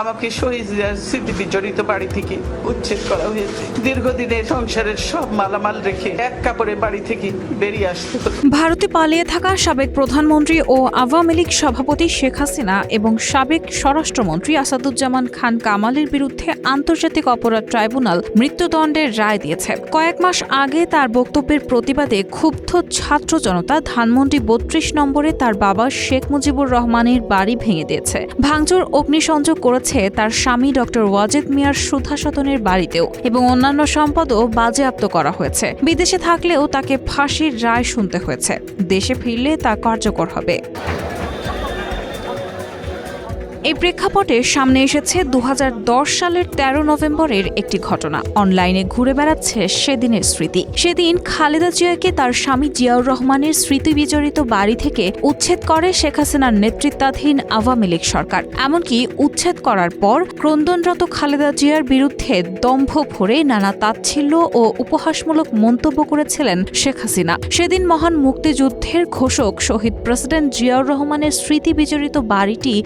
আমাকে শহীদ স্মৃতি বিজড়িত বাড়ি থেকে উচ্ছেদ করা হয়েছে। দীর্ঘদিনের সংসারের সব মালামাল রেখে এক কাপড়ে বাড়ি থেকে বেরিয়ে আসতে ভারতে পালিয়ে থাকা সাবেক প্রধানমন্ত্রী ও আওয়ামী লীগ সভাপতি শেখ হাসিনা এবং সাবেক স্বরাষ্ট্রমন্ত্রী আসাদুজ্জামান খান কামালের বিরুদ্ধে আন্তর্জাতিক অপরাধ ট্রাইব্যুনাল মৃত্যুদণ্ডের রায় দিয়েছে। কয়েক মাস আগে তার বক্তব্যের প্রতিবাদে ক্ষুব্ধ ছাত্র জনতা ধানমন্ডি বত্রিশ নম্বরে তার বাবা শেখ মুজিবুর রহমানের বাড়ি ভেঙে দিয়েছে। ভাঙচুর, অগ্নিসংযোগ করেছে তার স্বামী ডক্টর ওয়াজেদ মিয়ার সুধা সদনের বাড়িতেও এবং অন্যান্য সম্পদও বাজেয়াপ্ত করা হয়েছে। বিদেশে থাকলেও তাকে ফাঁসির রায় শুনতে হয়েছে। দেশে ফিরলে তা কার্যকর হবে। এই প্রেক্ষাপটে সামনে এসেছে দু হাজার দশ সালের ১৩ নভেম্বরের একটি ঘটনা। অনলাইনে ঘুরে বেড়াচ্ছে সেদিনের স্মৃতি। সেদিন খালেদা জিয়াকে তার স্বামী জিয়াউর রহমানের স্মৃতি বিজড়িত বাড়ি থেকে উচ্ছেদ করে শেখ হাসিনার নেতৃত্বাধীন আওয়ামী লীগ সরকার। এমনকি উচ্ছেদ করার পর ক্রন্দনরত খালেদা জিয়ার বিরুদ্ধে দম্ভ ভরে নানা তাচ্ছিল্য ও উপহাসমূলক মন্তব্য করেছিলেন শেখ হাসিনা। সেদিন মহান মুক্তিযুদ্ধের ঘোষক শহীদ প্রেসিডেন্ট জিয়াউর রহমানের স্মৃতি বিজড়িত বাড়িটি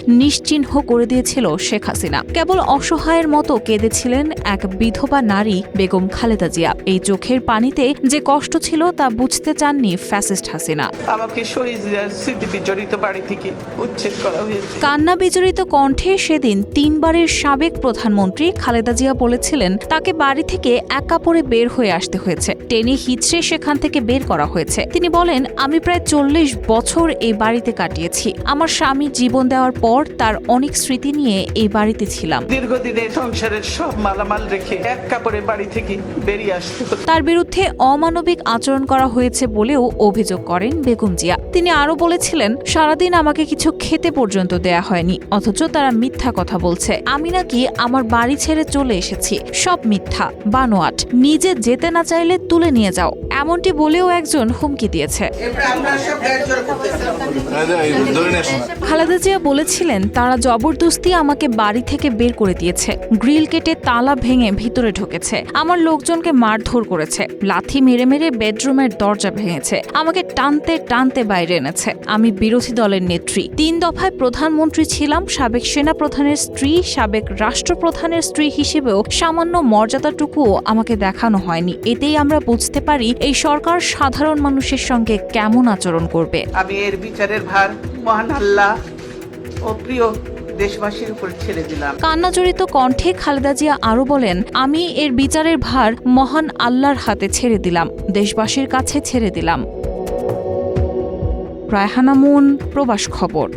নিশ্চিহ্ন করে দিয়েছিল শেখ হাসিনা। কেবল অসহায়ের মতো কেঁদেছিলেন এক বিধবা নারী বেগম খালেদা জিয়া। এই চোখের পানিতে যে কষ্ট ছিল তা বুঝতে চাননি ফ্যাসিস্ট হাসিনা। আমাকে শহীদ জিয়ার স্মৃতি বিজড়িত বাড়ি থেকে উচ্ছেদ করা হয়েছে। কান্না বিজড়িত কণ্ঠে সেদিন তিনবারের সাবেক প্রধানমন্ত্রী খালেদা জিয়া বলেছিলেন তাকে বাড়ি থেকে এক কাপড়ে বের হয়ে আসতে হয়েছে। টেনে হিচড়ে সেখান থেকে বের করা হয়েছে। তিনি বলেন আমি প্রায় চল্লিশ বছর এই বাড়িতে কাটিয়েছি। আমার স্বামী জীবন দেওয়ার পর তার অনেক স্মৃতি নিয়ে এই বাড়িতে ছিলাম। দীর্ঘদিনের সংসারের সব মালামাল রেখে এক কাপড়ে বাড়ি থেকে বেরিয়ে আসতে হতো। তার বিরুদ্ধে অমানবিক আচরণ করা হয়েছে বলেও অভিযোগ করেন বেগম জিয়া। তিনি আরও বলেছিলেন সারাদিন আমাকে কিছু খেতে পর্যন্ত দেয়া হয়নি অথচ তারা মিথ্যা কথা বলছে। আমি নাকি আমার বাড়ি ছেড়ে চলে এসেছি সব মিথ্যা বানোয়াট। নিজে যেতে না চাইলে তুলে নিয়ে যাও। এমনটি বলেও একজন হুমকি দিয়েছে। খালেদা জিয়া বলেছিলেন তারা জবরদস্তি আমাকে বাড়ি থেকে বের করে দিয়েছে। গ্রিল কেটে তালা ভেঙে ভিতরে ঢুকেছে। আমার লোকজনকে মারধর করেছে। লাথি মেরে মেরে বেডরুমের দরজা ভেঙেছে। আমাকে টানতে টানতে বাইরে এনেছে। আমি বিরোধী দলের নেত্রী। তিন দফায় প্রধানমন্ত্রী ছিলাম, সাবেক সেনা প্রধানের স্ত্রী, সাবেক রাষ্ট্রপ্রধানের স্ত্রী হিসেবেও সামান্য মর্যাদাটুকুও আমাকে দেখানো হয়নি। এতেই আমরা বুঝতে পারি এই সরকার সাধারণ মানুষের সঙ্গে কেমন আচরণ করবে। আমি এর বিচারের ভার, মহান আল্লাহ ও প্রিয় দেশবাসীর উপর ছেড়ে দিলাম। কান্নাজড়িত কণ্ঠে খালেদা জিয়া আরও বলেন, আমি এর বিচারের ভার মহান আল্লাহর হাতে ছেড়ে দিলাম, দেশবাসীর কাছে ছেড়ে দিলাম। রায়হানামুন প্রবাস খবর।